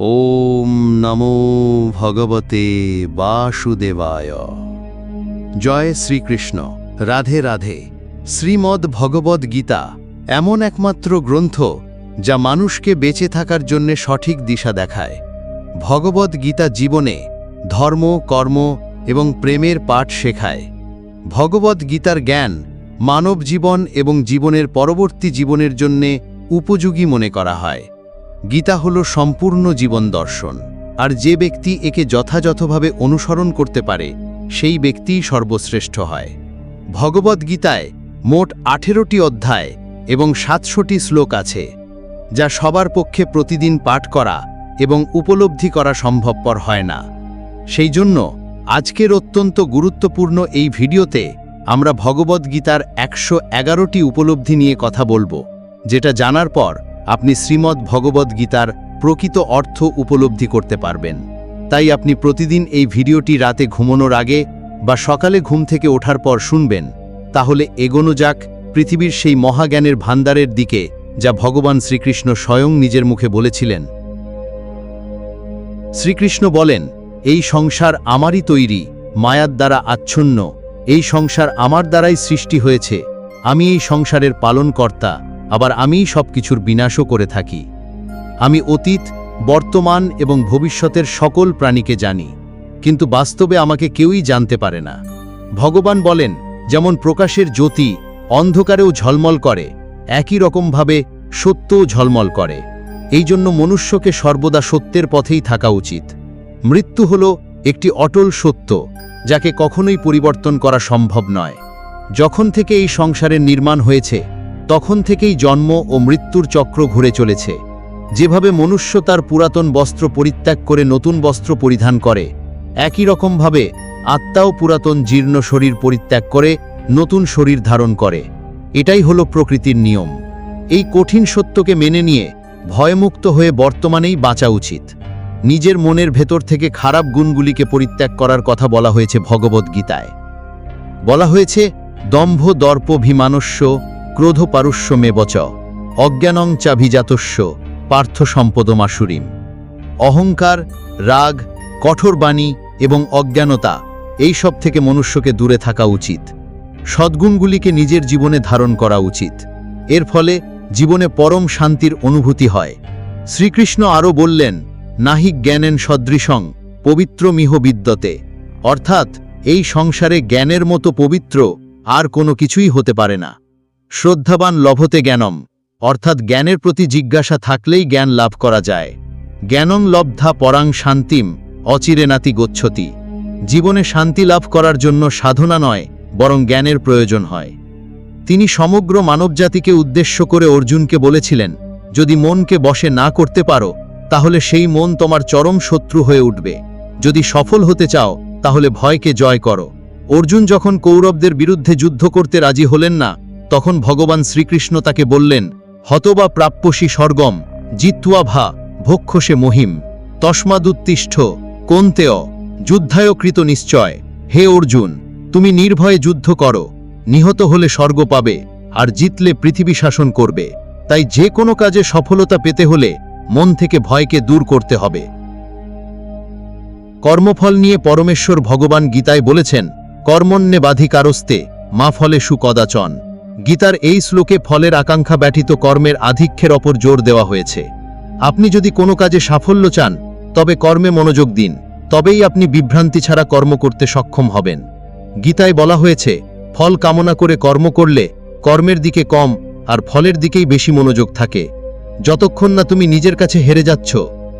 ওম নমো ভগবতে বাসুদেবায়। জয় শ্রীকৃষ্ণ। রাধে রাধে। শ্রীমদ্ ভগবদ্ গীতা এমন একমাত্র গ্রন্থ যা মানুষকে বেঁচে থাকার জন্যে সঠিক দিশা দেখায়। ভগবদ্ গীতা জীবনে ধর্ম, কর্ম এবং প্রেমের পাঠ শেখায়। ভগবদ্ গীতার জ্ঞান মানব জীবন এবং জীবনের পরবর্তী জীবনের জন্যে উপযোগী মনে করা হয়। গীতা হল সম্পূর্ণ জীবন দর্শন, আর যে ব্যক্তি একে যথাযথভাবে অনুসরণ করতে পারে, সেই ব্যক্তিই সর্বশ্রেষ্ঠ হয়। ভগবদ্গীতায় মোট আঠেরোটি অধ্যায় এবং সাতশোটি শ্লোক আছে, যা সবার পক্ষে প্রতিদিন পাঠ করা এবং উপলব্ধি করা সম্ভবপর হয় না। সেই জন্য আজকের অত্যন্ত গুরুত্বপূর্ণ এই ভিডিওতে আমরা ভগবদ্গীতার একশো এগারোটি উপলব্ধি নিয়ে কথা বলব, যেটা জানার পর আপনি শ্রীমদ্ ভগবদ্গীতার প্রকৃত অর্থ উপলব্ধি করতে পারবেন। তাই আপনি প্রতিদিন এই ভিডিওটি রাতে ঘুমানোর আগে বা সকালে ঘুম থেকে ওঠার পর শুনবেন। তাহলে এগোনো যাক পৃথিবীর সেই মহাজ্ঞানের ভান্ডারের দিকে, যা ভগবান শ্রীকৃষ্ণ স্বয়ং নিজের মুখে বলেছিলেন। শ্রীকৃষ্ণ বলেন, এই সংসার আমারই তৈরি, মায়ার দ্বারা আচ্ছন্ন। এই সংসার আমার দ্বারাই সৃষ্টি হয়েছে। আমি এই সংসারের পালনকর্তা। আবার আমিই সব কিছুর বিনাশও করে থাকি। আমি অতীত, বর্তমান এবং ভবিষ্যতের সকল প্রাণীকে জানি, কিন্তু বাস্তবে আমাকে কেউই জানতে পারে না। ভগবান বলেন, যেমন প্রকাশের জ্যোতি অন্ধকারেও ঝলমল করে, একই রকমভাবে সত্যও ঝলমল করে। এই জন্য মনুষ্যকে সর্বদা সত্যের পথেই থাকা উচিত। মৃত্যু হল একটি অটল সত্য, যাকে কখনোই পরিবর্তন করা সম্ভব নয়। যখন থেকে এই সংসারের নির্মাণ হয়েছে তখন থেকেই জন্ম ও মৃত্যুর চক্র ঘুরে চলেছে। যেভাবে মনুষ্য তার পুরাতন বস্ত্র পরিত্যাগ করে নতুন বস্ত্র পরিধান করে, একই রকমভাবে আত্মাও পুরাতন জীর্ণ শরীর পরিত্যাগ করে, নতুন শরীর ধারণ করে। এটাই হলো প্রকৃতির নিয়ম। এই কঠিন সত্যকে মেনে নিয়ে ভয়মুক্ত হয়ে বর্তমানেই বাঁচা উচিত। নিজের মনের ভেতর থেকে খারাপ গুণগুলিকে পরিত্যাগ করার কথা বলা হয়েছে ভগবদ্গীতায়। বলা হয়েছে, দম্ভ দর্পভিমানস্য ক্রোধ পারুষ্য মেবচ অজ্ঞানং চাভিজাতস্য পার্থ সম্পদমাসুরিম অহংকার, রাগ, কঠোর বাণী এবং অজ্ঞানতা এই সব থেকে মনুষ্যকে দূরে থাকা উচিত। সদ্গুণগুলিকে নিজের জীবনে ধারণ করা উচিত। এর ফলে জীবনে পরম শান্তির অনুভূতি হয়। শ্রীকৃষ্ণ আরও বললেন, নাহি জ্ঞানেন সদৃশং পবিত্র মিহ বিদ্যতে। অর্থাৎ এই সংসারে জ্ঞানের মতো পবিত্র আর কোনো কিছুই হতে পারে না। শ্রদ্ধাবান লভতে জ্ঞানম, অর্থাৎ জ্ঞানের প্রতি জিজ্ঞাসা থাকলেই জ্ঞান লাভ করা যায়। জ্ঞানং লব্ধা পরাং শান্তিম অচিরেনাতি গচ্ছতি। জীবনে শান্তি লাভ করার জন্য সাধনা নয়, বরং জ্ঞানের প্রয়োজন হয়। তিনি সমগ্র মানবজাতিকে উদ্দেশ্য করে অর্জুনকে বলেছিলেন, যদি মনকে বশে না করতে পারো, তাহলে সেই মন তোমার চরম শত্রু হয়ে উঠবে। যদি সফল হতে চাও, তাহলে ভয়কে জয় করো। অর্জুন যখন কৌরবদের বিরুদ্ধে যুদ্ধ করতে রাজি হলেন না তখন ভগবান শ্রীকৃষ্ণ তাকে বললেন, হতবা প্রাপ্যসী স্বর্গম, জিত্তুয়া ভা, ভক্ষসে মহিম, তস্মাদুত্তিষ্ঠ, কোন্তেয়, যুদ্ধায় কৃত নিশ্চয়, হে অর্জুন, তুমি নির্ভয়ে যুদ্ধ করো, নিহত হলে স্বর্গ পাবে, আর জিতলে পৃথিবী শাসন করবে। তাই যে কোনো কাজে সফলতা পেতে হলে মন থেকে ভয়কে দূর করতে হবে। কর্মফল নিয়ে পরমেশ্বর ভগবান গীতায় বলেছেন, কর্মণ্যে বাধিকারস্তে মা ফলে সুকদাচন। গীতার এই শ্লোকে ফলের আকাঙ্ক্ষা ব্যতীত কর্মের আধিক্যের ওপর জোর দেওয়া হয়েছে। আপনি যদি কোনো কাজে সাফল্য চান, তবে কর্মে মনোযোগ দিন, তবেই আপনি বিভ্রান্তি ছাড়া কর্ম করতে সক্ষম হবেন। গীতায় বলা হয়েছে, ফল কামনা করে কর্ম করলে কর্মের দিকে কম আর ফলের দিকেই বেশি মনোযোগ থাকে। যতক্ষণ না তুমি নিজের কাছে হেরে যাচ্ছ,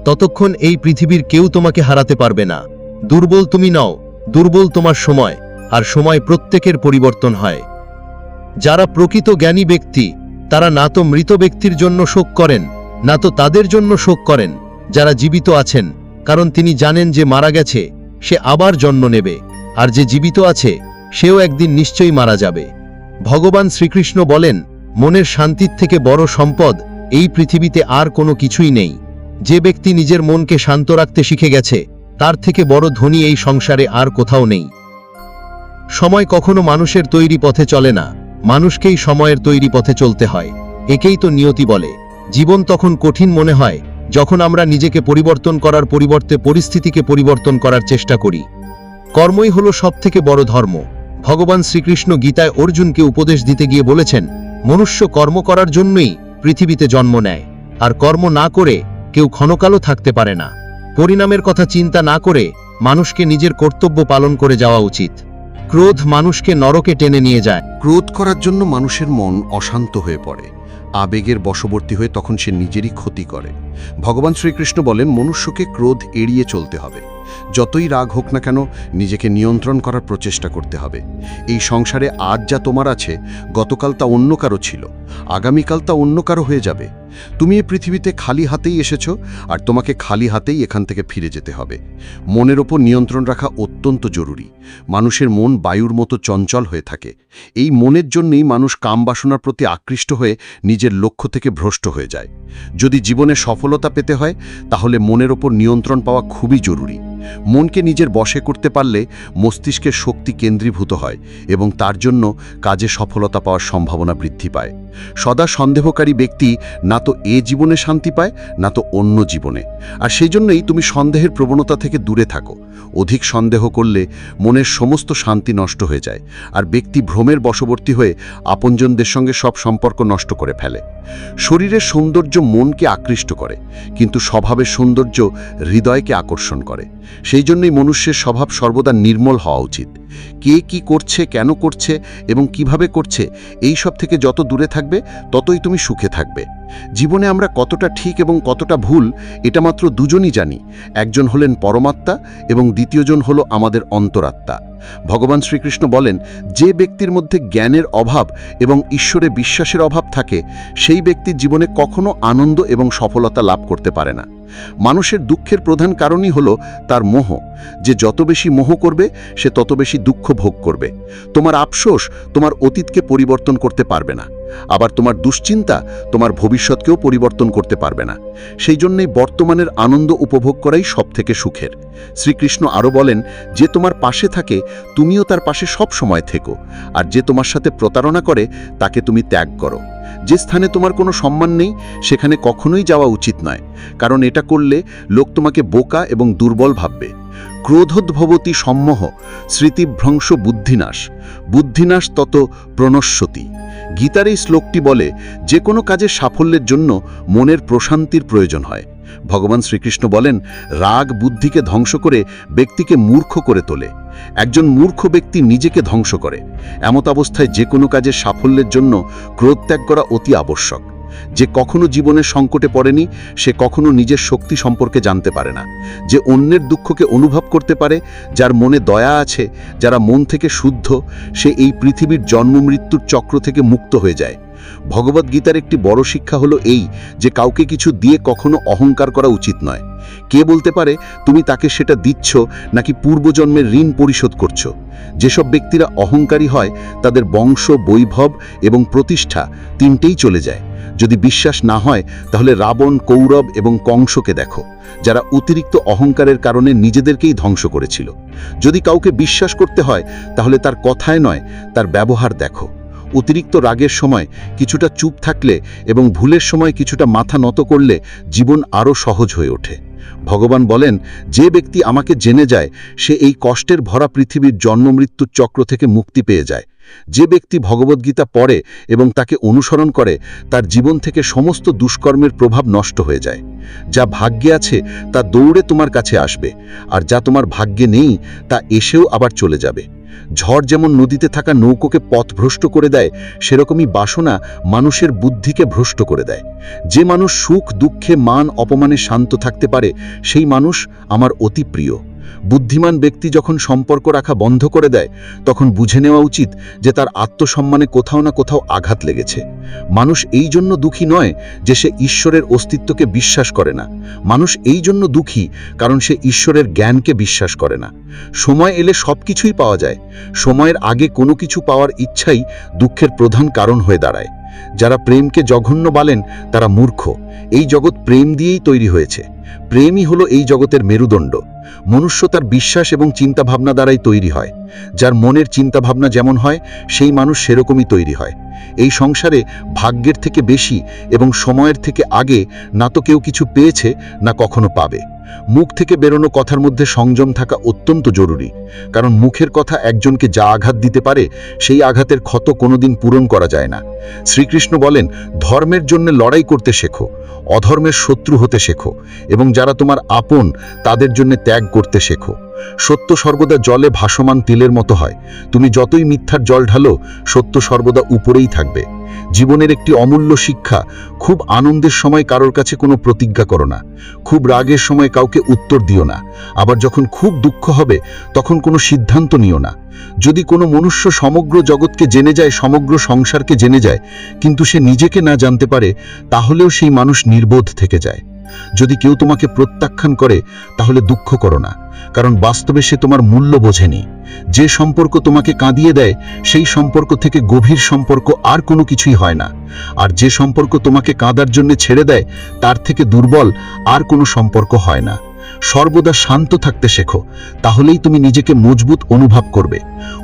ততক্ষণ এই পৃথিবীর কেউ তোমাকে হারাতে পারবে না। দুর্বল তুমি নও, দুর্বল তোমার সময়, আর সময় প্রত্যেকের পরিবর্তন হয়। যারা প্রকৃত জ্ঞানী ব্যক্তি, তারা না তো মৃত ব্যক্তির জন্য শোক করেন, না তো তাদের জন্য শোক করেন, যারা জীবিত আছেন, কারণ তিনি জানেন যে মারা গেছে, সে আবার জন্ম নেবে, আর যে জীবিত আছে, সেও একদিন নিশ্চয়ই মারা যাবে। ভগবান শ্রীকৃষ্ণ বলেন, মনের শান্তির থেকে বড় সম্পদ এই পৃথিবীতে আর কোনো কিছুই নেই। যে ব্যক্তি নিজের মনকে শান্ত রাখতে শিখে গেছে, তার থেকে বড় ধনী এই সংসারে আর কোথাও নেই। সময় কখনো মানুষের তৈরি পথে চলে না। মানুষকেই সময়ের তৈরি পথে চলতে হয়। একেই তো নিয়তি বলে। জীবন তখন কঠিন মনে হয়, যখন আমরা নিজেকে পরিবর্তন করার পরিবর্তে পরিস্থিতিকে পরিবর্তন করার চেষ্টা করি। কর্মই হলো সবথেকে বড় ধর্ম। ভগবান শ্রীকৃষ্ণ গীতায় অর্জুনকে উপদেশ দিতে গিয়ে বলেছেন, মনুষ্য কর্ম করার জন্যই পৃথিবীতে জন্ম নেয়, আর কর্ম না করে কেউ ক্ষণকালও থাকতে পারে না। পরিণামের কথা চিন্তা না করে মানুষকে নিজের কর্তব্য পালন করে যাওয়া উচিত। ক্রোধ মানুষকে নরকে টেনে নিয়ে যায়। ক্রোধ করার জন্য মানুষের মন অশান্ত হয়ে পড়ে। আবেগের বশবর্তী হয়ে তখন সে নিজেরই ক্ষতি করে। ভগবান শ্রীকৃষ্ণ বলেন, মনুষ্যকে ক্রোধ এড়িয়ে চলতে হবে। যতই রাগ হোক না কেন, নিজেকে নিয়ন্ত্রণ করার প্রচেষ্টা করতে হবে। এই সংসারে আজ যা তোমার আছে, গতকাল তা অন্য কারও ছিল, আগামীকাল তা অন্য কারও হয়ে যাবে। তুমি এই পৃথিবীতে খালি হাতেই এসেছ, আর তোমাকে খালি হাতেই এখান থেকে ফিরে যেতে হবে। মনের ওপর নিয়ন্ত্রণ রাখা অত্যন্ত জরুরি। মানুষের মন বায়ুর মতো চঞ্চল হয়ে থাকে। এই মনের জন্যই মানুষ কামবাসনার প্রতি আকৃষ্ট হয়ে নিজের লক্ষ্য থেকে ভ্রষ্ট হয়ে যায়। যদি জীবনে সফলতা পেতে হয় তাহলে মনের ওপর নিয়ন্ত্রণ পাওয়া খুবই জরুরি। মনকে নিজের বশে করতে পারলে মস্তিষ্কের শক্তি কেন্দ্রীভূত হয় এবং তার জন্য কাজে সফলতা পাওয়ার সম্ভাবনা বৃদ্ধি পায়। সদা সন্দেহকারী ব্যক্তি না তো এ জীবনে শান্তি পায়, না তো অন্য জীবনে। আর সেই জন্যই তুমি সন্দেহের প্রবণতা থেকে দূরে থাকো। অধিক সন্দেহ করলে মনের সমস্ত শান্তি নষ্ট হয়ে যায় আর ব্যক্তি ভ্রমের বশবর্তী হয়ে আপনজনদের সঙ্গে সব সম্পর্ক নষ্ট করে ফেলে। শরীরের সৌন্দর্য মনকে আকৃষ্ট করে, কিন্তু স্বভাবের সৌন্দর্য হৃদয়কে আকর্ষণ করে। সেই জন্যই মনুষ্যের স্বভাব সর্বদা নির্মল হওয়া উচিত। কে কি করছে, কেন করছে এবং কীভাবে করছে, এই সব থেকে যত দূরে থাকবে, ততই তুমি সুখে থাকবে। জীবনে আমরা কতটা ঠিক এবং কতটা ভুল, এটা মাত্র দুজনই জানি। একজন হলেন পরমাত্মা এবং দ্বিতীয়জন হলো আমাদের অন্তরাত্মা। ভগবান শ্রীকৃষ্ণ বলেন, যে ব্যক্তির মধ্যে জ্ঞানের অভাব এবং ঈশ্বরে বিশ্বাসের অভাব থাকে, সেই ব্যক্তির জীবনে কখনো আনন্দ এবং সফলতা লাভ করতে পারে না। মানুষের দুঃখের প্রধান কারণই হলো তার মোহ। যে যত বেশি মোহ করবে, সে তত বেশি দুঃখ ভোগ করবে। তোমার আফসোস তোমার অতীতকে পরিবর্তন করতে পারবে না। আবার তোমার দুশ্চিন্তা তোমার ভবিষ্যৎকেও পরিবর্তন করতে পারবে না। সেই জন্যই বর্তমানের আনন্দ উপভোগ করাই সবথেকে সুখের। শ্রীকৃষ্ণ আরও বলেন, যে তোমার পাশে থাকে, তুমিও তার পাশে সব সময় থেকো। আর যে তোমার সাথে প্রতারণা করে, তাকে তুমি ত্যাগ করো। যে স্থানে তোমার কোনো সম্মান নেই, সেখানে কখনোই যাওয়া উচিত নয়, কারণ এটা করলে লোক তোমাকে বোকা এবং দুর্বল ভাববে। ক্রোধোদ্ভবতী সম্মোহ, স্মৃতিভ্রংশ বুদ্ধিনাশ বুদ্ধিনাশ তত প্রণস্বতী গীতার এই শ্লোকটি বলে, যে কোনো কাজের সাফল্যের জন্য মনের প্রশান্তির প্রয়োজন হয়। ভগবান শ্রীকৃষ্ণ বলেন, রাগ বুদ্ধিকে ধ্বংস করে ব্যক্তিকে মূর্খ করে তোলে। একজন মূর্খ ব্যক্তি নিজেকে ধ্বংস করে। এমত অবস্থায় যে কোনো কাজের সাফল্যের জন্য ক্রোধ ত্যাগ করা অতি আবশ্যক। যে কখনো জীবনের সংকটে পড়েনি, সে কখনো নিজের শক্তি সম্পর্কে জানতে পারে না। যে অন্যের দুঃখকে অনুভব করতে পারে, যার মনে দয়া আছে, যারা মন থেকে শুদ্ধ, সে এই পৃথিবীর জন্ম মৃত্যুর চক্র থেকে মুক্ত হয়ে যায়। ভগবদ্গীতার একটি বড় শিক্ষা হলো এই যে কাউকে কিছু দিয়ে কখনো অহংকার করা উচিত নয়। কে বলতে পারে, তুমি তাকে সেটা দিচ্ছ নাকি পূর্বজন্মের ঋণ পরিশোধ করছ? যেসব ব্যক্তিরা অহংকারী হয়, তাদের বংশ, বৈভব এবং প্রতিষ্ঠা তিনটেই চলে যায়। যদি বিশ্বাস না হয়, তাহলে রাবণ, কৌরব এবং কংসকে দেখো, যারা অতিরিক্ত অহংকারের কারণে নিজেদেরকেই ধ্বংস করেছিল। যদি কাউকে বিশ্বাস করতে হয়, তাহলে তার কথায় নয়, তার ব্যবহার দেখো। অতিরিক্ত রাগের সময় কিছুটা চুপ থাকলে এবং ভুলের সময় কিছুটা মাথা নত করলে জীবন আরও সহজ হয়ে ওঠে। ভগবান বলেন, যে ব্যক্তি আমাকে জেনে যায়, সে এই কষ্টের ভরা পৃথিবীর জন্ম মৃত্যুর চক্র থেকে মুক্তি পেয়ে যায়। যে ব্যক্তি ভগবদ্গীতা পড়ে এবং তাকে অনুসরণ করে, তার জীবন থেকে সমস্ত দুষ্কর্মের প্রভাব নষ্ট হয়ে যায়। যা ভাগ্যে আছে, তা দৌড়ে তোমার কাছে আসবে, আর যা তোমার ভাগ্যে নেই, তা এসেও আবার চলে যাবে। ঝড় যেমন নদীতে থাকা নৌকোকে পথভ্রষ্ট করে দেয়, সেরকমই বাসনা মানুষের বুদ্ধিকে ভ্রষ্ট করে দেয়। যে মানুষ সুখ, দুঃখে, মান, অপমানে শান্ত থাকতে পারে, সেই মানুষ আমার অতি প্রিয়। বুদ্ধিমান ব্যক্তি যখন সম্পর্ক রাখা বন্ধ করে দেয়, তখন বুঝে নেওয়া উচিত যে তার আত্মসম্মানে কোথাও না কোথাও আঘাত লেগেছে। মানুষ এই জন্য দুঃখী নয় যে সে ঈশ্বরের অস্তিত্বকে বিশ্বাস করে না। মানুষ এই জন্য দুঃখী কারণ সে ঈশ্বরের জ্ঞানকে বিশ্বাস করে না। সময় এলে সব কিছুই পাওয়া যায়। সময়ের আগে কোনো কিছু পাওয়ার ইচ্ছাই দুঃখের প্রধান কারণ হয়ে দাঁড়ায়। যারা প্রেমকে জঘন্য বলেন, তারা মূর্খ। এই জগৎ প্রেম দিয়েই তৈরি হয়েছে। প্রেমই হলো এই জগতের মেরুদণ্ড। মনুষ্য তার বিশ্বাস এবং চিন্তাভাবনা দ্বারাই তৈরি হয়। যার মনের চিন্তাভাবনা যেমন হয়, সেই মানুষ সেরকমই তৈরি হয়। এই সংসারে ভাগ্যের থেকে বেশি এবং সময়ের থেকে আগে না তো কেউ কিছু পেয়েছে, না কখনো পাবে। মুখ থেকে বেরোনো কথার মধ্যে সংযম থাকা অত্যন্ত জরুরি। কারণ মুখের কথা একজনকে যা আঘাত দিতে পারে, সেই আঘাতের ক্ষত কোনোদিন পূরণ করা যায় না। শ্রীকৃষ্ণ বলেন, ধর্মের জন্য লড়াই করতে শেখো। অধর্মের শত্রু হতে শেখো, এবং যারা তোমার আপন, তাদের জন্য ত্যাগ করতে শেখো। সত্য সর্বদা জলে ভাসমান তিলের মতো হয়। তুমি যতই মিথ্যার জল ঢালো, সত্য সর্বদা উপরেই থাকবে। জীবনের একটি অমূল্য শিক্ষা, খুব আনন্দের সময় কারোর কাছে কোনো প্রতিজ্ঞা করো না, খুব রাগের সময় কাউকে উত্তর দিও না, আবার যখন খুব দুঃখ হবে, তখন কোনো সিদ্ধান্ত নিও না। যদি কোনো মনুষ্য সমগ্র জগৎকে জেনে যায়, সমগ্র সংসারকে জেনে যায়, কিন্তু সে নিজেকে না জানতে পারে, তাহলেও সেই মানুষ নির্বোধ থেকে যায়। যদি কেউ তোমাকে প্রত্যাখ্যান করে, তাহলে দুঃখ করো না। কারণ বাস্তবে সে তোমার মূল্য বোঝেনি। যে সম্পর্ক তোমাকে কাঁদিয়ে দেয়, সেই সম্পর্ক থেকে গভীর সম্পর্ক আর কোনো কিছুই হয় না। আর যে সম্পর্ক তোমাকে কাঁদার জন্য ছেড়ে দেয়, তার থেকে দুর্বল আর কোনো সম্পর্ক হয় না। সর্বদা শান্ত থাকতে শেখো, তাহলেই তুমি নিজেকে মজবুত অনুভব করবে।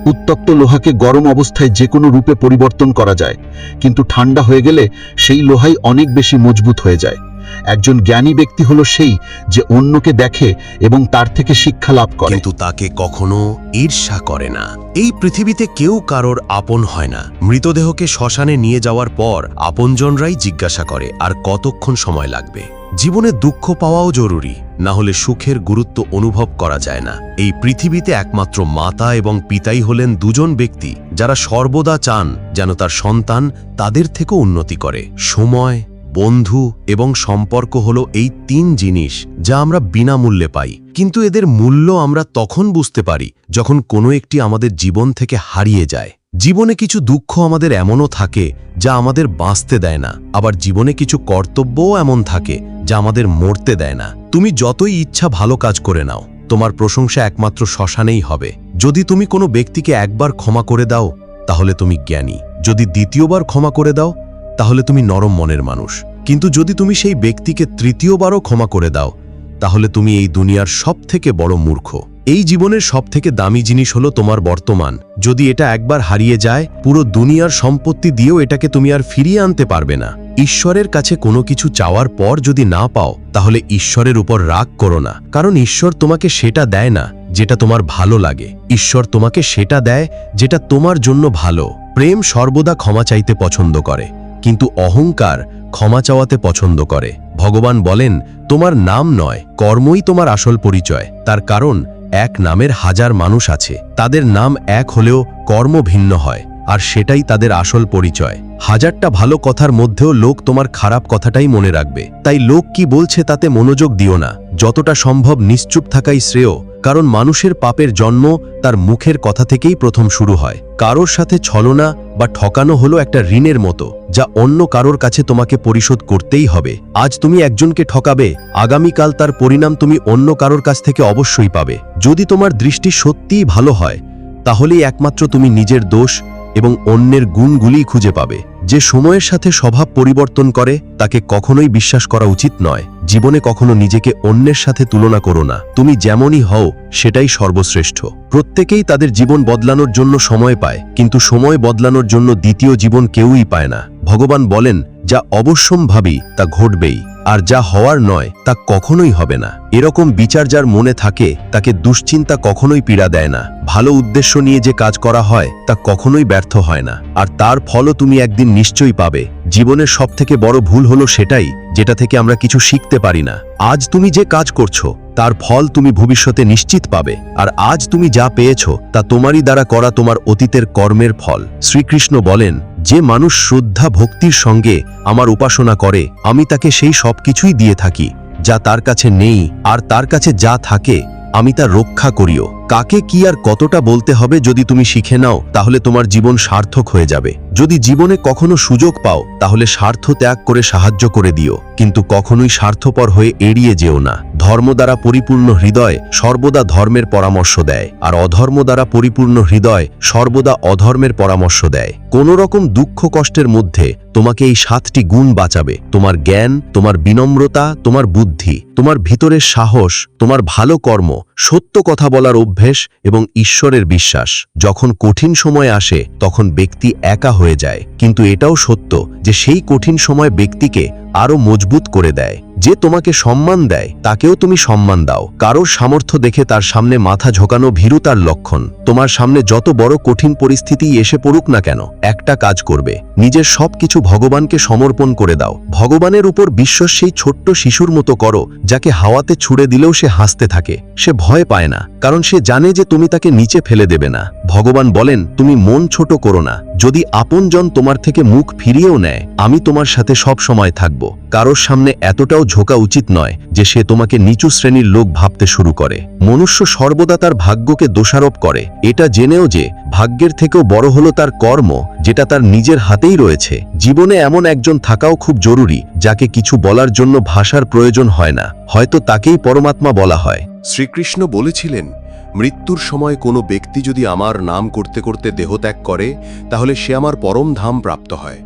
উত্তপ্ত লোহাকে গরম অবস্থায় যে কোনো রূপে পরিবর্তন করা যায়, কিন্তু ঠান্ডা হয়ে গেলে সেই লোহাই অনেক বেশি মজবুত হয়ে যায়। একজন জ্ঞানী ব্যক্তি হলো সেই যে অন্যকে দেখে এবং তার থেকে শিক্ষা লাভ করে। কিন্তু তাকে কখনো ঈর্ষা করে না। এই পৃথিবীতে কেউ কারোর আপন হয় না। মৃতদেহকে শ্মশানে নিয়ে যাওয়ার পর আপনজনরাই জিজ্ঞাসা করে, আর কতক্ষণ সময় লাগবে? জীবনে দুঃখ পাওয়াও জরুরি, না হলে সুখের গুরুত্ব অনুভব করা যায় না। এই পৃথিবীতে একমাত্র মাতা এবং পিতাই হলেন দুজন ব্যক্তি, যারা সর্বদা চান যেন তার সন্তান তাদের থেকেও উন্নতি করে। সময় বন্ধু এবং সম্পর্ক হলো এই তিন জিনিস যা আমরা বিনামূল্যে পাই। কিন্তু এদের মূল্য আমরা তখন বুঝতে পারি যখন কোনো একটি আমাদের জীবন থেকে হারিয়ে যায়। জীবনে কিছু দুঃখ আমাদের এমনও থাকে যা আমাদের বাঁচতে দেয় না। আবার জীবনে কিছু কর্তব্যও এমন থাকে যা আমাদের মরতে দেয় না। তুমি যতই ইচ্ছা ভালো কাজ করে নাও, তোমার প্রশংসা একমাত্র শ্মশানেই হবে। যদি তুমি কোনো ব্যক্তিকে একবার ক্ষমা করে দাও, তাহলে তুমি জ্ঞানী। যদি দ্বিতীয়বার ক্ষমা করে দাও তাহলে তুমি নরম মনের মানুষ। কিন্তু যদি তুমি সেই ব্যক্তিকে তৃতীয়বারও ক্ষমা করে দাও, তাহলে তুমি এই দুনিয়ার সব থেকে বড় মূর্খ। এই জীবনের সব থেকে দামি জিনিস হলো তোমার বর্তমান। যদি এটা একবার হারিয়ে যায়, পুরো দুনিয়ার সম্পত্তি দিয়েও এটাকে তুমি আর ফিরিয়ে আনতে পারবে না। ঈশ্বরের কাছে কোনো কিছু চাওয়ার পর যদি না পাও, তাহলে ঈশ্বরের উপর রাগ করো না। কারণ ঈশ্বর তোমাকে সেটা দেয় না যেটা তোমার ভালো লাগে। ঈশ্বর তোমাকে সেটা দেয় যেটা তোমার জন্য ভালো। প্রেম সর্বদা ক্ষমা চাইতে পছন্দ করে। কিন্তু অহংকার ক্ষমা চাওয়াতে পছন্দ করে। ভগবান বলেন, তোমার নাম নয়, কর্মই তোমার আসল পরিচয়। তার কারণ, এক নামের হাজার মানুষ আছে। তাদের নাম এক হলেও কর্ম ভিন্ন হয়, আর সেটাই তাদের আসল পরিচয়। হাজারটা ভালো কথার মধ্যেও লোক তোমার খারাপ কথাটাই মনে রাখবে। তাই লোক কি বলছে তাতে মনোযোগ দিও না। যতটা সম্ভব নিশ্চুপ থাকাই শ্রেয়। কারণ মানুষের পাপের জন্ম তার মুখের কথা থেকেই প্রথম শুরু হয়। কারোর সাথে ছলনা বা ঠকানো হলো একটা ঋণের মতো, যা অন্য কারোর কাছে তোমাকে পরিশোধ করতেই হবে। আজ তুমি একজনকে ঠকাবে, আগামীকাল তার পরিণাম তুমি অন্য কারোর কাছ থেকে অবশ্যই পাবে। যদি তোমার দৃষ্টি সত্যিই ভালো হয়, তাহলেই একমাত্র তুমি নিজের দোষ এবং অন্যের গুণগুলি খুঁজে পাবে। যে সময়ের সাথে স্বভাব পরিবর্তন করে, তাকে কখনোই বিশ্বাস করা উচিত নয়। জীবনে কখনো নিজেকে অন্যের সাথে তুলনা করো না। তুমি যেমনই হও, সেটাই সর্বশ্রেষ্ঠ। প্রত্যেকেই তাদের জীবন বদলানোর জন্য সময় পায়, কিন্তু সময় বদলানোর জন্য দ্বিতীয় জীবন কেউই পায় না। ভগবান বলেন যা অবশ্যম্ভাবী তা ঘটবেই, আর যা হওয়ার নয় তা কখনোই হবে না। এরকম বিচার যার মনে থাকে, তাকে দুশ্চিন্তা কখনোই পীড়া দেয় না। ভালো উদ্দেশ্য নিয়ে যে কাজ করা হয়, তা কখনোই ব্যর্থ হয় না। আর তার ফলও তুমি একদিন নিশ্চয়ই পাবে। জীবনের সবথেকে বড় ভুল হলো সেটাই, যেটা থেকে আমরা কিছু শিখতে পারি না। আজ তুমি যে কাজ করছ, তার ফল তুমি ভবিষ্যতে নিশ্চিত পাবে। আর আজ তুমি যা পেয়েছ, তা তোমারই দ্বারা করা তোমার অতীতের কর্মের ফল। শ্রীকৃষ্ণ বলেন যে মানুষ শ্রদ্ধা ভক্তির সঙ্গে আমার উপাসনা করে, আমি তাকে সেই সব কিছুই দিয়ে থাকি, যা তার কাছে নেই আর তার কাছে যা থাকে, আমি তা রক্ষা করিও। কাকে কি আর কতটা বলতে হবে যদি তুমি শিখে নাও, তাহলে তোমার জীবন সার্থক হয়ে যাবে। যদি জীবনে কখনো সুযোগ পাও, তাহলে স্বার্থ ত্যাগ করে সাহায্য করে দিও। কিন্তু কখনোই স্বার্থপর হয়ে এড়িয়ে যেও না। ধর্ম দ্বারা পরিপূর্ণ হৃদয় সর্বদা ধর্মের পরামর্শ দেয়, আর অধর্ম দ্বারা পরিপূর্ণ হৃদয় সর্বদা অধর্মের পরামর্শ দেয়। কোন রকম দুঃখ কষ্টের মধ্যে তোমাকে এই সাতটি গুণ বাঁচাবে। তোমার জ্ঞান, তোমার বিনম্রতা, তোমার বুদ্ধি, তোমার ভিতরের সাহস, তোমার ভালো কর্ম, সত্য কথা বলার অভ্যেস এবং ঈশ্বরের বিশ্বাস। যখন কঠিন সময় আসে, তখন ব্যক্তি একা যায়। কিন্তু এটাও সত্য যে সেই কঠিন সময় ব্যক্তিকে আরও মজবুত করে দেয়। যে তোমাকে সম্মান দেয়, তাকেও তুমি সম্মান দাও। কারোর সামর্থ্য দেখে তার সামনে মাথা ঝোকানো ভীরুতার লক্ষণ। তোমার সামনে যত বড় কঠিন পরিস্থিতি এসে পড়ুক না কেন, একটা কাজ করবে। নিজের সব কিছু ভগবানকে সমর্পণ করে দাও। ভগবানের উপর বিশ্বাস সেই ছোট্ট শিশুর মতো করো, যাকে হাওয়াতে ছুড়ে দিলেও সে হাসতে থাকে। সে ভয় পায় না, কারণ সে জানে যে তুমি তাকে নিচে ফেলে দেবে না। ভগবান বলেন, তুমি মন ছোট করো না। যদি আপনজন তোমার থেকে মুখ ফিরিয়েও নেয়, আমি তোমার সাথে সব সময় থাকব। কারোর সামনে এতটাও ঝোঁকা উচিত নয় যে সে তোমাকে নিচু শ্রেণির লোক ভাবতে শুরু করে। মনুষ্য সর্বদা তার ভাগ্যকে দোষারোপ করে। এটা জেনেও যে, ভাগ্যের থেকেও বড় হলো তার কর্ম, যেটা তার নিজের হাতেই রয়েছে। জীবনে এমন একজন থাকাও খুব জরুরি, যাকে কিছু বলার জন্য ভাষার প্রয়োজন হয় না। হয়তো তাকেই পরমাত্মা বলা হয়। শ্রীকৃষ্ণ বলেছিলেন, মৃত্যুর সময় কোনো ব্যক্তি যদি আমার নাম করতে করতে দেহত্যাগ করে, তাহলে সে আমার পরম ধাম প্রাপ্ত হয়।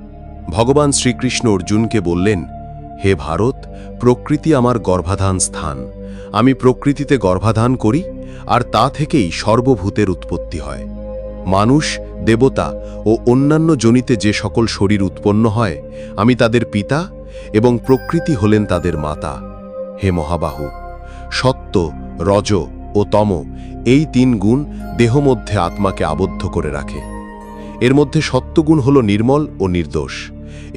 ভগবান শ্রীকৃষ্ণ অর্জুনকে বললেন, হে ভারত, প্রকৃতি আমার গর্ভাধান স্থান। আমি প্রকৃতিতে গর্ভাধান করি, আর তা থেকেই সর্বভূতের উৎপত্তি হয়। মানুষ, দেবতা ও অন্যান্য জনিতে যে সকল শরীর উৎপন্ন হয়, আমি তাদের পিতা এবং প্রকৃতি হলেন তাদের মাতা। হে মহাবাহু, সত্য, রজ ও তম এই তিন গুণ দেহ মধ্যে আত্মাকে আবদ্ধ করে রাখে। এর মধ্যে সত্যগুণ হল নির্মল ও নির্দোষ।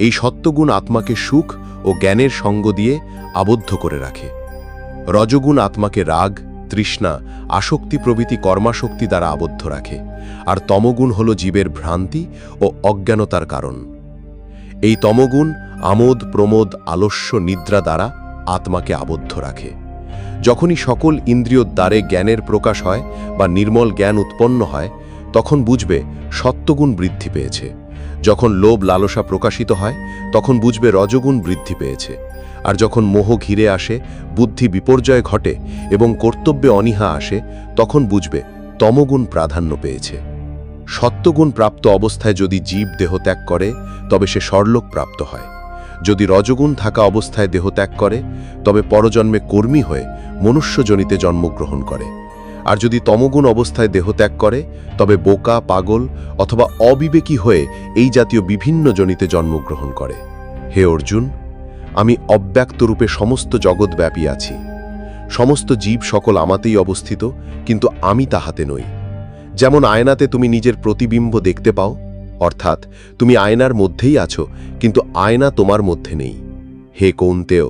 এই সত্যগুণ আত্মাকে সুখ ও জ্ঞানের সঙ্গ দিয়ে আবদ্ধ করে রাখে। রজগুণ আত্মাকে রাগ, তৃষ্ণা, আসক্তি প্রভৃতি কর্মাশক্তি দ্বারা আবদ্ধ রাখে, আর তমগুণ হল জীবের ভ্রান্তি ও অজ্ঞানতার কারণ। এই তমগুণ আমোদ, প্রমোদ, আলস্য, নিদ্রা দ্বারা আত্মাকে আবদ্ধ রাখে। যখনই সকল ইন্দ্রিয় দ্বারে জ্ঞানের প্রকাশ হয় বা নির্মল জ্ঞান উৎপন্ন হয়, তখন বুঝবে সত্যগুণ বৃদ্ধি পেয়েছে। যখন লোভ লালসা প্রকাশিত হয়, তখন বুঝবে রজগুণ বৃদ্ধি পেয়েছে। আর যখন মোহ ঘিরে আসে, বুদ্ধি বিপর্যয় ঘটে এবং কর্তব্যে অনীহা আসে, তখন বুঝবে তমগুণ প্রাধান্য পেয়েছে। সত্যগুণ প্রাপ্ত অবস্থায় যদি জীব দেহ ত্যাগ করে, তবে সে স্বর্লোক প্রাপ্ত হয়। যদি রজগুণ থাকা অবস্থায় দেহ ত্যাগ করে, তবে পরজন্মে কর্মী হয়ে মনুষ্যজনিতে জন্মগ্রহণ করে। আর যদি তমগুণ অবস্থায় দেহত্যাগ করে, তবে বোকা, পাগল অথবা অবিবেকী হয়ে এই জাতীয় বিভিন্ন জনিতে জন্মগ্রহণ করে। হে অর্জুন, আমি অব্যক্ত রূপে সমস্ত জগৎব্যাপী আছি। সমস্ত জীব সকল আমাতেই অবস্থিত, কিন্তু আমি তাহাতে নই। যেমন আয়নাতে তুমি নিজের প্রতিবিম্ব দেখতে পাও, অর্থাৎ তুমি আয়নার মধ্যেই আছো, কিন্তু আয়না তোমার মধ্যে নেই। হে কৌন্তেয়,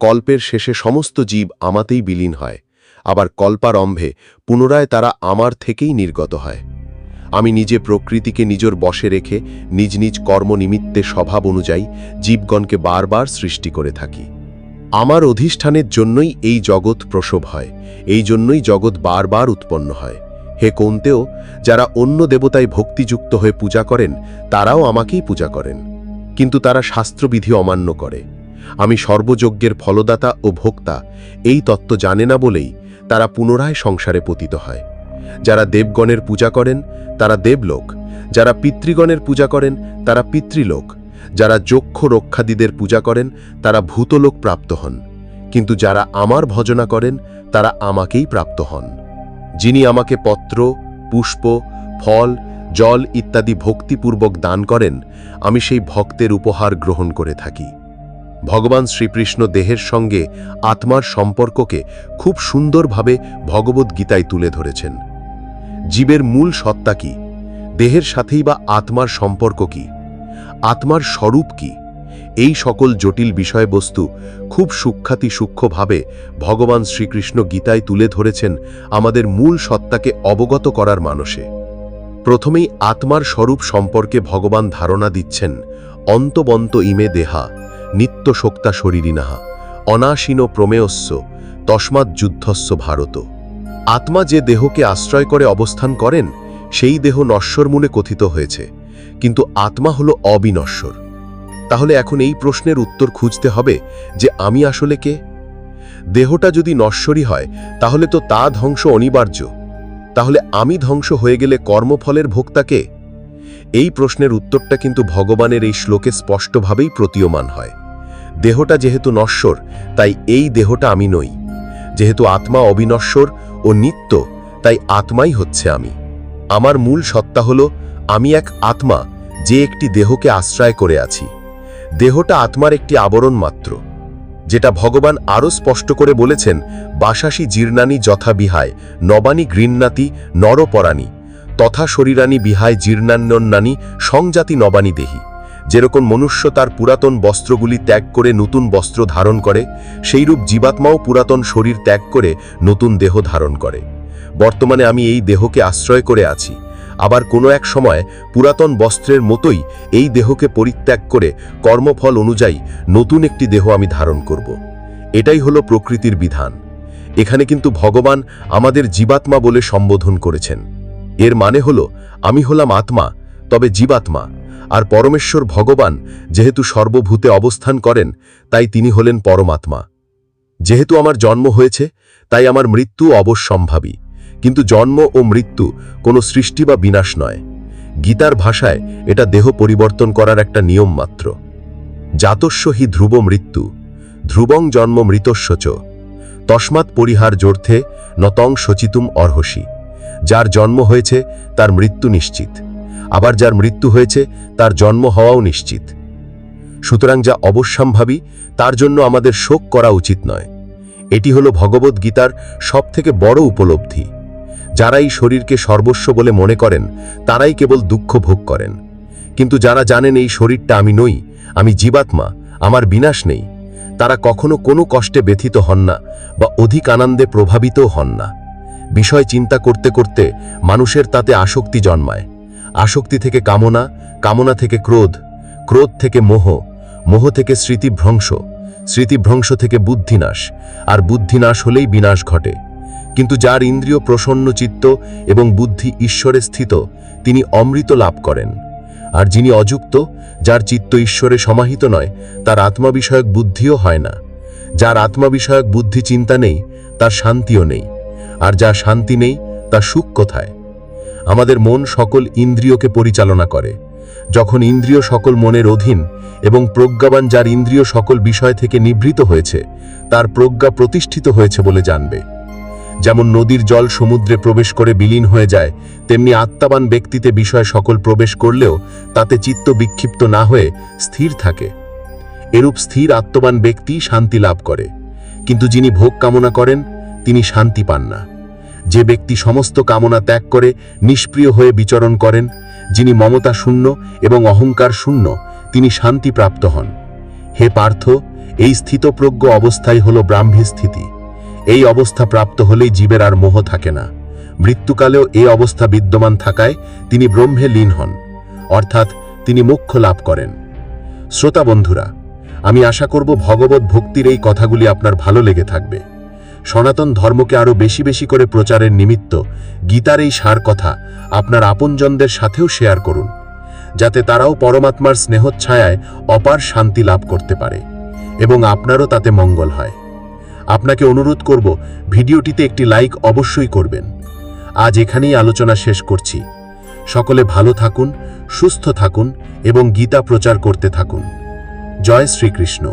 কল্পের শেষে সমস্ত জীব আমাতেই বিলীন হয় আবার কল্পারম্ভে পুনরায় তারা আমার থেকেই নির্গত হয়। আমি নিজে প্রকৃতিকে নিজের বশে রেখে নিজ নিজ কর্মনিমিত্তে স্বভাব অনুযায়ী জীবগণকে বারবার সৃষ্টি করে থাকি। আমার অধিষ্ঠানের জন্যই এই জগৎ প্রসব হয়, এই জন্যই জগৎ বারবার উৎপন্ন হয়। হে কৌন্তেও, যারা অন্য দেবতায় ভক্তিযুক্ত হয়ে পূজা করেন, তারাও আমাকেই পূজা করেন। কিন্তু তারা শাস্ত্রবিধি অমান্য করে। আমি সর্বযজ্ঞের ফলদাতা ও ভোক্তা, এই তত্ত্ব জানে না বলেই তারা পুনরায় সংসারে পতিত হয়। যারা দেবগণের পূজা করেন, তারা দেবলোক। যারা পিতৃগণের পূজা করেন, তারা পিতৃলোক। যারা যক্ষ রক্ষাদিদের পূজা করেন, তারা ভূতলোক প্রাপ্ত হন। কিন্তু যারা আমার ভজনা করেন, তারা আমাকেই প্রাপ্ত হন। যিনি আমাকে পত্র, পুষ্প, ফল, জল ইত্যাদি ভক্তিপূর্বক দান করেন, আমি সেই ভক্তের উপহার গ্রহণ করে থাকি। ভগবান শ্রীকৃষ্ণ দেহের সঙ্গে আত্মার সম্পর্ককে খুব সুন্দরভাবে ভগবদ্গীতায় তুলে ধরেছেন। জীবের মূল সত্তা কি? দেহের সাথেই বা আত্মার সম্পর্ক কি? আত্মার স্বরূপ কি? এই সকল জটিল বিষয়বস্তু খুব সূক্ষাতি সূক্ষ্মভাবে ভগবান শ্রীকৃষ্ণ গীতায় তুলে ধরেছেন আমাদের মূল সত্তাকে অবগত করার মানসে। প্রথমেই আত্মার স্বরূপ সম্পর্কে ভগবান ধারণা দিচ্ছেন, অন্তবন্ত ইমে দেহা। নিত্য শোক্তা শরীরিনাহা অনাসীন প্রমেয়স্য, তস্মাৎ যুদ্ধস্য ভারত। আত্মা যে দেহকে আশ্রয় করে অবস্থান করেন, সেই দেহ নশ্বর মূলে কথিত হয়েছে, কিন্তু আত্মা হল অবিনশ্বর। তাহলে এখন এই প্রশ্নের উত্তর খুঁজতে হবে যে আমি আসলে কে? দেহটা যদি নশ্বরী হয়, তাহলে তো তা ধ্বংস অনিবার্য। তাহলে আমি ধ্বংস হয়ে গেলে কর্মফলের ভোক্তাকে এই প্রশ্নের উত্তরটা কিন্তু ভগবানের এই শ্লোকে স্পষ্টভাবেই প্রতীয়মান হয়। দেহটা যেহেতু নশ্বর, তাই এই দেহটা আমি নই। যেহেতু আত্মা অবিনশ্বর ও নিত্য, তাই আত্মাই হচ্ছে আমি। আমার মূল সত্তা হল, আমি এক আত্মা যে একটি দেহকে আশ্রয় করে আছি। দেহটা আত্মার একটি আবরণ মাত্র, যেটা ভগবান আরও স্পষ্ট করে বলেছেন, বাসাসী জীর্ণানি যথা বিহায় নবানী গৃণ্ণাতি নরপরাণী। তথা শরীরানী বিহায় জীর্ণান্যন্নানী সংজাতি নবানী দেহি। যেরকম মনুষ্য তার পুরাতন বস্ত্রগুলি ত্যাগ করে নতুন বস্ত্র ধারণ করে, সেইরূপ জীবাত্মাও পুরাতন শরীর ত্যাগ করে নতুন দেহ ধারণ করে। বর্তমানে আমি এই দেহকে আশ্রয় করে আছি। আবার কোনো এক সময় পুরাতন বস্ত্রের মতোই এই দেহকে পরিত্যাগ করে কর্মফল অনুযায়ী নতুন একটি দেহ আমি ধারণ করব। এটাই হলো প্রকৃতির বিধান। এখানে কিন্তু ভগবান আমাদের জীবাত্মা বলে সম্বোধন করেছেন। এর মানে হলো, আমি হলাম আত্মা, তবে জীবাত্মা, আর পরমেশ্বর ভগবান যেহেতু সর্বভূতে অবস্থান করেন, তাই তিনি হলেন পরমাত্মা। যেহেতু আমার জন্ম হয়েছে, তাই আমার মৃত্যু অবশ্যম্ভাবী। কিন্তু জন্ম ও মৃত্যু কোনো সৃষ্টি বা বিনাশ নয়। গীতার ভাষায় এটা দেহ পরিবর্তন করার একটা নিয়ম মাত্র। জাতস্য হি ধ্রুব মৃত্যু, ধ্রুবং জন্ম মৃতস্য চ। তস্মাৎ পরিহার জোর্থে নতং সচিতুম অর্হসী। যার জন্ম হয়েছে তার মৃত্যু নিশ্চিত। আবার যার মৃত্যু হয়েছে তার জন্ম হওয়াও নিশ্চিত। সুতরাং যা অবশ্যম্ভাবী, তার জন্য আমাদের শোক করা উচিত নয়। এটি হলো ভগবদ্গীতার সবথেকে বড় উপলব্ধি। যারা এই শরীরকে সর্বস্ব বলে মনে করেন, তারাই কেবল দুঃখ ভোগ করেন। কিন্তু যারা জানেন এই শরীরটা আমি নই, আমি জীবাত্মা, আমার বিনাশ নেই, তারা কখনো কোনো কষ্টে ব্যথিত হন না বা অধিক আনন্দে প্রভাবিতও হন না। বিষয় চিন্তা করতে করতে মানুষের তাতে আসক্তি জন্মায়। আসক্তি থেকে কামনা কামনা থেকে ক্রোধ ক্রোধ থেকে মোহ মোহ থেকে স্মৃতিভ্রংশ স্মৃতিভ্রংশ থেকে বুদ্ধিনাশ, আর বুদ্ধিনাশ হলেই বিনাশ ঘটে। কিন্তু যার ইন্দ্রিয় প্রসন্ন চিত্ত এবং বুদ্ধি ঈশ্বরে স্থিত, তিনি অমৃত লাভ করেন। আর যিনি অযুক্ত, যার চিত্ত ঈশ্বরে সমাহিত নয়, তার আত্মা বিষয়ক বুদ্ধিও হয় না। যার আত্মা বিষয়ক বুদ্ধি চিন্তা নেই, তার শান্তিও নেই। আর যা শান্তি নেই, তা সুখ কোথায়? আমাদের মন সকল ইন্দ্রিয়কে পরিচালনা করে। যখন ইন্দ্রিয় সকল মনের অধীন এবং প্রজ্ঞাবান যার ইন্দ্রিয় সকল বিষয় থেকে নিভৃত হয়েছে, তার প্রজ্ঞা প্রতিষ্ঠিত হয়েছে বলে জানবে। যেমন নদীর জল সমুদ্রে প্রবেশ করে বিলীন হয়ে যায়, তেমনি আত্মাবান ব্যক্তিতে বিষয় সকল প্রবেশ করলেও তাতে চিত্ত বিক্ষিপ্ত না হয়ে স্থির থাকে। এরূপ স্থির আত্মবান ব্যক্তি শান্তি লাভ করে। কিন্তু যিনি ভোগ কামনা করেন তিনি শান্তি পান না। যে ব্যক্তি সমস্ত কামনা ত্যাগ করে নিষ্প্রিয় হয়ে বিচরণ করেন, যিনি মমতা শূন্য এবং অহংকার শূন্য, তিনি শান্তি প্রাপ্ত হন। হে পার্থ, এই স্থিতপ্রজ্ঞ অবস্থাই হল ব্রাহ্মী স্থিতি। এই অবস্থা প্রাপ্ত হলেই জীবের আর মোহ থাকে না। মৃত্যুকালেও এই অবস্থা বিদ্যমান থাকায় তিনি ব্রহ্মে লীন হন, অর্থাৎ তিনি মোক্ষ লাভ করেন। শ্রোতা বন্ধুরা, আমি আশা করব ভগবত ভক্তির এই কথাগুলি আপনার ভালো লেগে থাকবে। সনাতন ধর্মকে আরও বেশি বেশি করে প্রচারের নিমিত্ত গীতার এই সার কথা আপনার আপনজনদের সাথেও শেয়ার করুন, যাতে তারাও পরমাত্মার স্নেহচ্ছায়ায় অপার শান্তি লাভ করতে পারে এবং আপনারও তাতে মঙ্গল হয়। আপনাকে অনুরোধ করব, ভিডিওটিতে একটি লাইক অবশ্যই করবেন। আজ এখানেই আলোচনা শেষ করছি। সকলে ভালো থাকুন, সুস্থ থাকুন এবং গীতা প্রচার করতে থাকুন। জয় শ্রীকৃষ্ণ।